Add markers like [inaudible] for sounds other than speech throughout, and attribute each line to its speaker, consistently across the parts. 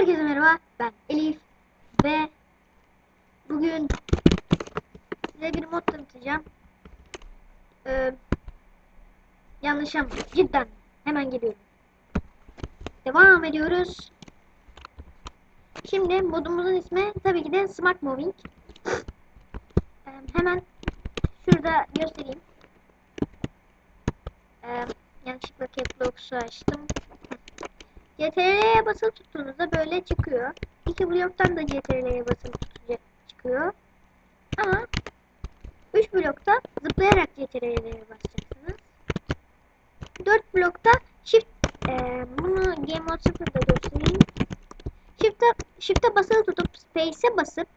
Speaker 1: Herkese merhaba. Ben Elif ve bugün size bir mod tanıtacağım. Ee, yanlış cidden hemen geliyorum. Devam ediyoruz. Şimdi modumuzun ismi tabii ki de Smart Moving. Ee, hemen şurada göstereyim. Ee, yanlışlıkla Caps Lock'u açtım. CTRL'ye basılı tuttuğunuzda böyle çıkıyor. İki bloktan da CTRL'ye basılı tutunca çıkıyor. Ama 3 blokta zıplayarak CTRL'ye basacaksınız. 4 blokta shift e, bunu Game Mode 0'da göstereyim. Shift'e shift'e basılı tutup space'e basıp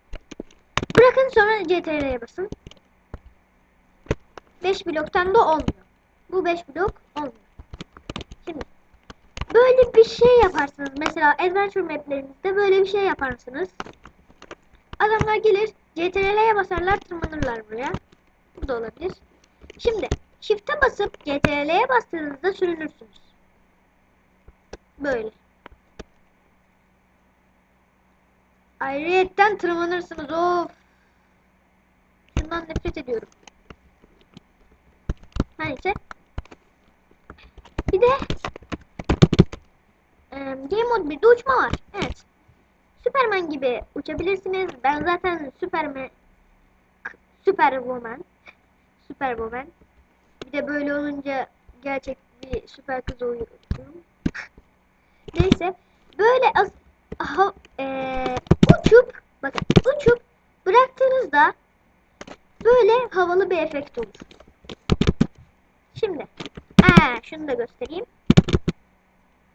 Speaker 1: bırakın sonra CTRL'ye basın. 5 bloktan da olmuyor. Bu 5 blok olmuyor. Böyle bir şey yaparsınız. Mesela adventure maplerinizde böyle bir şey yaparsınız. Adamlar gelir CTRL'ye basarlar tırmanırlar buraya. Bu da olabilir. Şimdi shift'e basıp CTRL'ye bastığınızda sürünürsünüz. Böyle. Ayrıyetten tırmanırsınız. Of. Şundan nefret ediyorum. Neyse. Bir de Game Mode 1'de uçma var. Evet. Superman gibi uçabilirsiniz. Ben zaten Superman Superwoman Superwoman bir de böyle olunca gerçek bir süper kız oluyorum. [laughs] Neyse. Böyle az, ha, e, uçup bakın uçup bıraktığınızda böyle havalı bir efekt olur. Şimdi aa, şunu da göstereyim.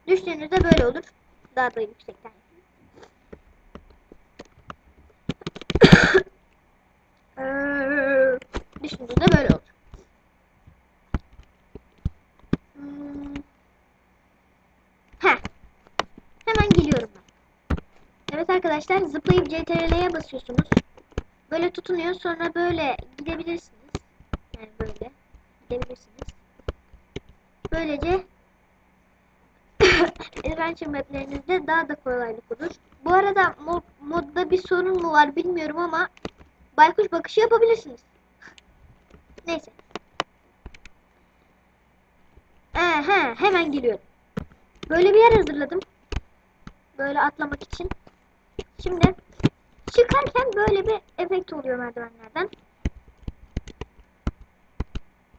Speaker 1: Düştüğünüzde böyle olur. Daha da yüksekten. [coughs] Ee, Düştüğünüzde böyle olur. Hmm. Hemen geliyorum ben. Evet arkadaşlar zıplayıp CTRL'ye basıyorsunuz. Böyle tutunuyor sonra böyle gidebilirsiniz. Yani böyle gidebilirsiniz. Böylece adventure maplerinizde daha da kolaylık olur. Bu arada mod, modda bir sorun mu var bilmiyorum ama baykuş bakışı yapabilirsiniz. [laughs] Neyse. Ee, he, hemen geliyorum. Böyle bir yer hazırladım. Böyle atlamak için. Şimdi çıkarken böyle bir efekt oluyor merdivenlerden.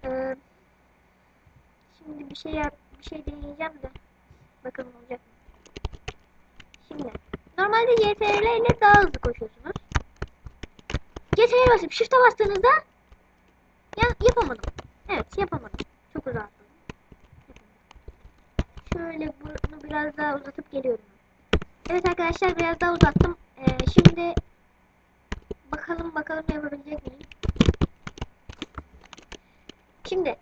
Speaker 1: Ee, şimdi bir şey yap, bir şey deneyeceğim de bakalım olacak mı? Şimdi normalde CTRL ile daha hızlı koşuyorsunuz. CTRL'ye basıp Shift'e bastığınızda ya, yapamadım. Evet yapamadım. Çok uzattım. Şöyle bunu biraz daha uzatıp geliyorum. Evet arkadaşlar biraz daha uzattım. Ee, şimdi bakalım bakalım yapabilecek miyim? Şimdi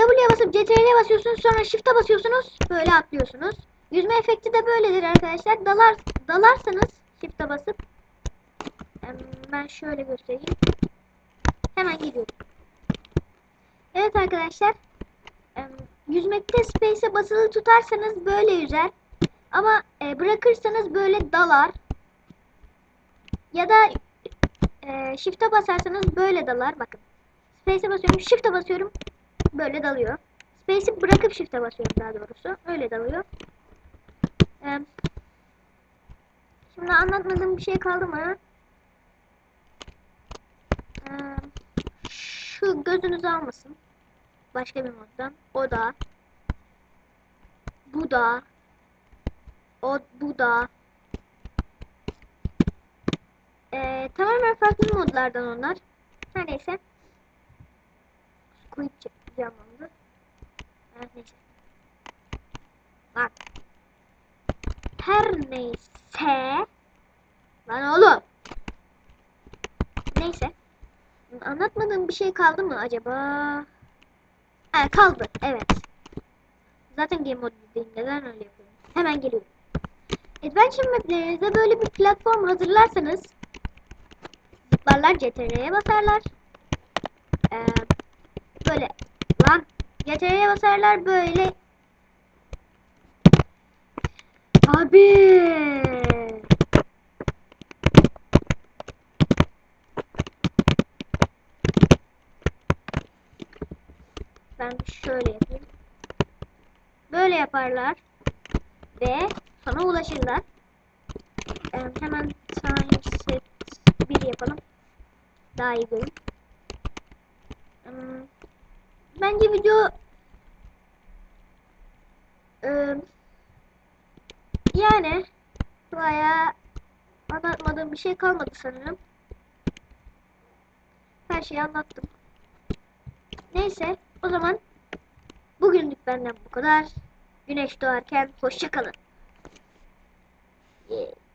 Speaker 1: W'ye basıp CTRL'ye basıyorsunuz sonra Shift'e basıyorsunuz böyle atlıyorsunuz. Yüzme efekti de böyledir arkadaşlar. Dalar dalarsanız Shift'e basıp ben şöyle göstereyim. Hemen geliyorum. Evet arkadaşlar yüzmekte space'e basılı tutarsanız böyle yüzer. Ama e, bırakırsanız böyle dalar. Ya da e, shift'e basarsanız böyle dalar. Bakın. Space'e basıyorum. Shift'e basıyorum. Böyle dalıyor. Space'i bırakıp shift'e basıyorum daha doğrusu. Öyle dalıyor. E, şimdi anlatmadığım bir şey kaldı mı? E, şu gözünüzü almasın. Başka bir moddan. O da. Bu da. O bu da. Ee, tamamen farklı modlardan onlar. Her neyse. Squid onu. Her neyse. Bak. Her neyse. Lan oğlum. Neyse. Anlatmadığım bir şey kaldı mı acaba? Ha kaldı. Evet. Zaten game mode değil. Neden öyle yapıyorum? Hemen geliyorum. Adventure maplerinizde böyle bir platform hazırlarsanız zıplarlar CTRL'ye basarlar. Ee, CTRL'ye basarlar böyle Abi. Ben şöyle yapayım. Böyle yaparlar. Ve sana ulaşırlar. Ee, hemen science set 1 yapalım. Daha iyi görün. Hmm, Bence video Ee, yani bayağı anlatmadığım bir şey kalmadı sanırım. Her şeyi anlattım. Neyse o zaman bugünlük benden bu kadar. Güneş doğarken hoşça kalın. Yeah.